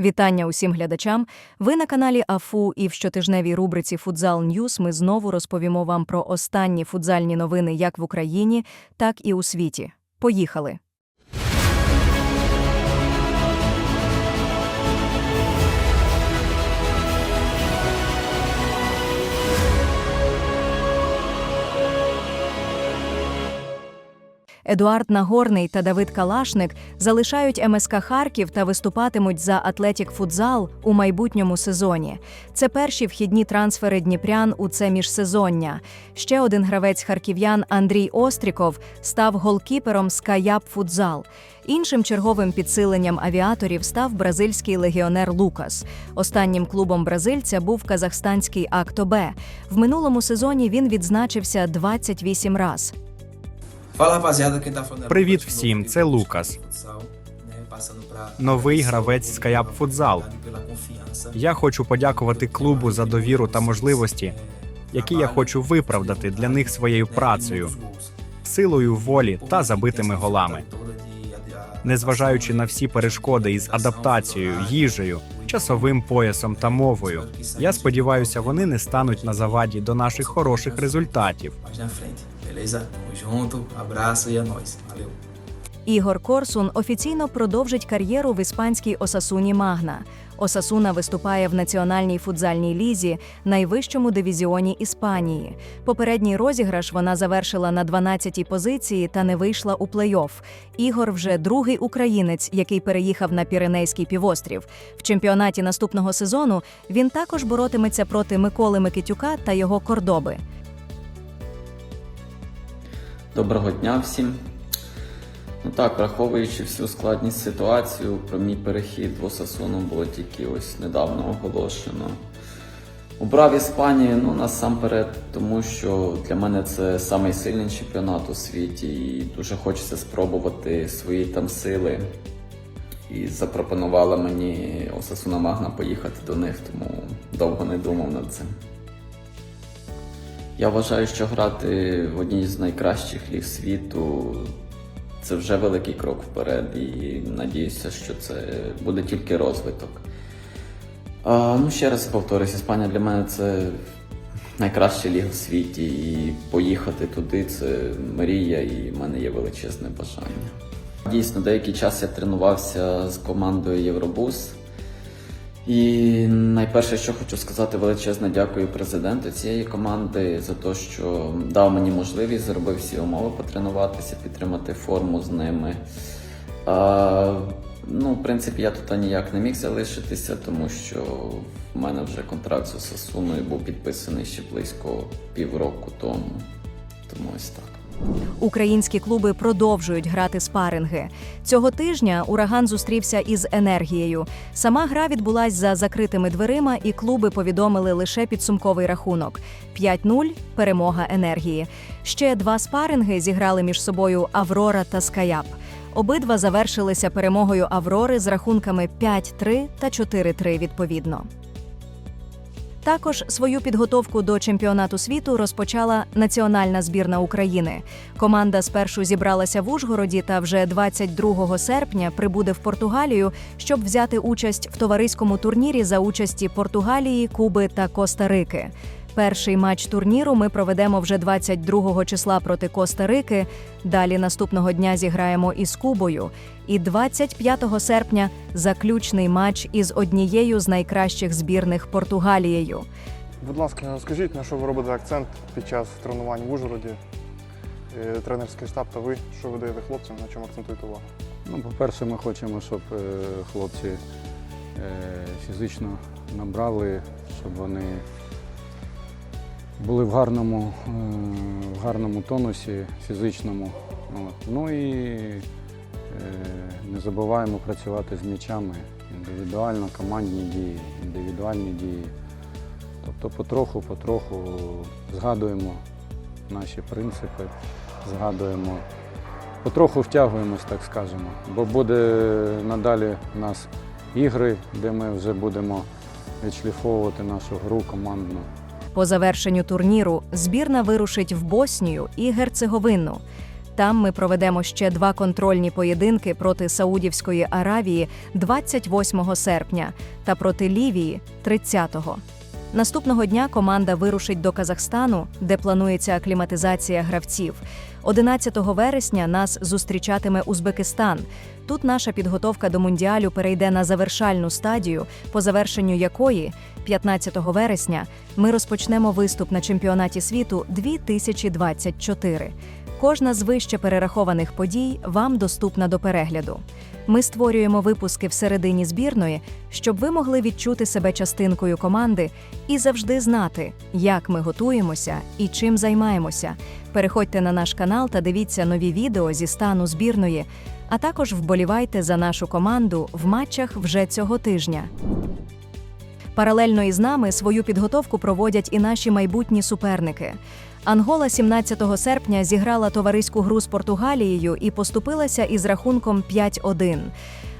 Вітання усім глядачам. Ви на каналі АФУ і в щотижневій рубриці Фудзал Ньюс ми знову розповімо вам про останні футзальні новини як в Україні, так і у світі. Поїхали! Едуард Нагорний та Давид Калашник залишають МСК Харків та виступатимуть за Атлетік Футзал у майбутньому сезоні. Це перші вхідні трансфери Дніпрян у це міжсезоння. Ще один гравець харків'ян Андрій Остріков став голкіпером з Каяп Футзал. Іншим черговим підсиленням авіаторів став бразильський легіонер Лукас. Останнім клубом бразильця був казахстанський Актобе. В минулому сезоні він відзначився 28 раз. Fala rapaziada, quem tá falando Привіт всім, це Лукас. Новий гравець з Каяп Футзал. Я хочу подякувати клубу за довіру та можливості, які я хочу виправдати для них своєю працею, силою волі та забитими голами. Незважаючи на всі перешкоди із адаптацією, їжею, часовим поясом та мовою, я сподіваюся, вони не стануть на заваді до наших хороших результатів. Beleza? Tamo junto, abraço e é nóis. Valeu. Ігор Корсун офіційно продовжить кар'єру в іспанській Осасуні Магна. Осасуна виступає в національній футзальній лізі, найвищому дивізіоні Іспанії. Попередній розіграш вона завершила на 12-й позиції та не вийшла у плей-офф. Ігор вже другий українець, який переїхав на Піренейський півострів. В чемпіонаті наступного сезону він також боротиметься проти Миколи Микитюка та його кордоби. Доброго дня всім. Ну так, враховуючи всю складність ситуацію, про мій перехід в Осасуну було тільки ось недавно оголошено. Обрав Іспанію, ну насамперед, тому що для мене це самий сильний чемпіонат у світі, і дуже хочеться спробувати свої там сили. І запропонувала мені Осасуна Магна поїхати до них, тому довго не думав над цим. Я вважаю, що грати в одній з найкращих ліг світу це вже великий крок вперед, і надіюся, що це буде тільки розвиток. А, ну, ще раз повторюсь, Іспанія для мене це найкраща ліга в світі, і поїхати туди це мрія, і в мене є величезне бажання. Дійсно, деякий час я тренувався з командою Євробус. І найперше, що хочу сказати, величезне дякую президенту цієї команди за те, що дав мені можливість, зробив всі умови потренуватися, підтримати форму з ними. А, ну, в принципі, я тут ніяк не міг залишитися, тому що в мене вже контракт з Осасуною був підписаний ще близько півроку тому. Тому ось так. Українські клуби продовжують грати спаринги. Цього тижня ураган зустрівся із енергією. Сама гра відбулась за закритими дверима, і клуби повідомили лише підсумковий рахунок: 5-0 – перемога енергії. Ще два спаринги зіграли між собою Аврора та Скаяп. Обидва завершилися перемогою Аврори з рахунками 5-3 та 4-3 відповідно. Також свою підготовку до чемпіонату світу розпочала національна збірна України. Команда спершу зібралася в Ужгороді та вже 22 серпня прибуде в Португалію, щоб взяти участь в товариському турнірі за участі Португалії, Куби та Коста-Рики. Перший матч турніру ми проведемо вже 22 числа проти Коста-Рики. Далі наступного дня зіграємо із Кубою. І 25 серпня заключний матч із однією з найкращих збірних Португалією. Будь ласка, скажіть, на що ви робите акцент під час тренувань в Ужгороді? Е, Тренерський штаб та ви, що ви даєте хлопцям, на чому акцентуєте увагу? Ну, по-перше, ми хочемо, щоб е, хлопці е, фізично набрали, щоб вони були в гарному, е, в гарному тонусі фізичному. От. Ну і е, не забуваємо працювати з м'ячами індивідуально, командні дії, індивідуальні дії. Тобто потроху, потроху згадуємо наші принципи, згадуємо потроху втягуємось, так скажемо. Бо буде надалі у нас ігри, де ми вже будемо відшліфовувати нашу гру командну. По завершенню турніру збірна вирушить в Боснію і Герцеговину. Там ми проведемо ще два контрольні поєдинки проти Саудівської Аравії 28 серпня та проти Лівії 30-го. Наступного дня команда вирушить до Казахстану, де планується акліматизація гравців. 11 вересня нас зустрічатиме Узбекистан. Тут наша підготовка до мундіалю перейде на завершальну стадію, по завершенню якої 15 вересня ми розпочнемо виступ на чемпіонаті світу 2024. Кожна з вище перерахованих подій вам доступна до перегляду. Ми створюємо випуски всередині збірної, щоб ви могли відчути себе частинкою команди і завжди знати, як ми готуємося і чим займаємося. Переходьте на наш канал та дивіться нові відео зі стану збірної, а також вболівайте за нашу команду в матчах вже цього тижня. Паралельно із нами свою підготовку проводять і наші майбутні суперники. Ангола 17 серпня зіграла товариську гру з Португалією і поступилася із рахунком 5-1.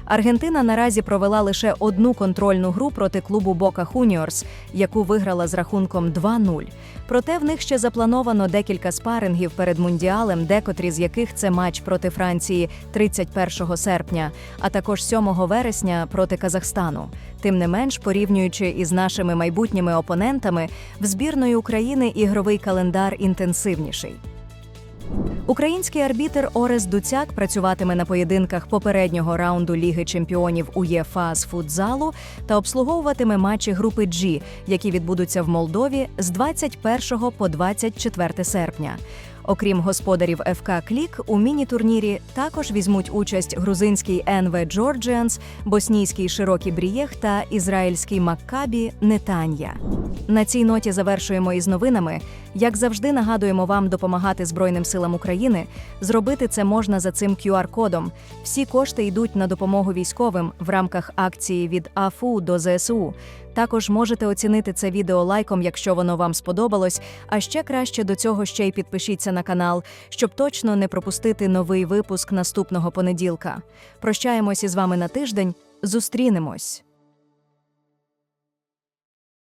Аргентина наразі провела лише одну контрольну гру проти клубу Бока Хуніорс, яку виграла з рахунком 2-0. Проте в них ще заплановано декілька спарингів перед мундіалем, декотрі з яких це матч проти Франції 31 серпня, а також 7 вересня проти Казахстану. Тим не менш, порівнюючи із нашими майбутніми опонентами, в збірної України ігровий календар інтенсивніший. Український арбітер Орес Дуцяк працюватиме на поєдинках попереднього раунду Ліги чемпіонів УЄФА з футзалу та обслуговуватиме матчі групи G, які відбудуться в Молдові з 21 по 24 серпня. Окрім господарів ФК Клік, у міні-турнірі також візьмуть участь грузинський НВ Джорджіанс, боснійський Широкі Брієх та ізраїльський Маккабі Нетанья. На цій ноті завершуємо із новинами. Як завжди, нагадуємо вам допомагати Збройним силам України. Зробити це можна за цим QR-кодом. Всі кошти йдуть на допомогу військовим в рамках акції від АФУ до ЗСУ. Також можете оцінити це відео лайком, якщо воно вам сподобалось. А ще краще до цього ще й підпишіться на канал, щоб точно не пропустити новий випуск наступного понеділка. Прощаємось із вами на тиждень. Зустрінемось.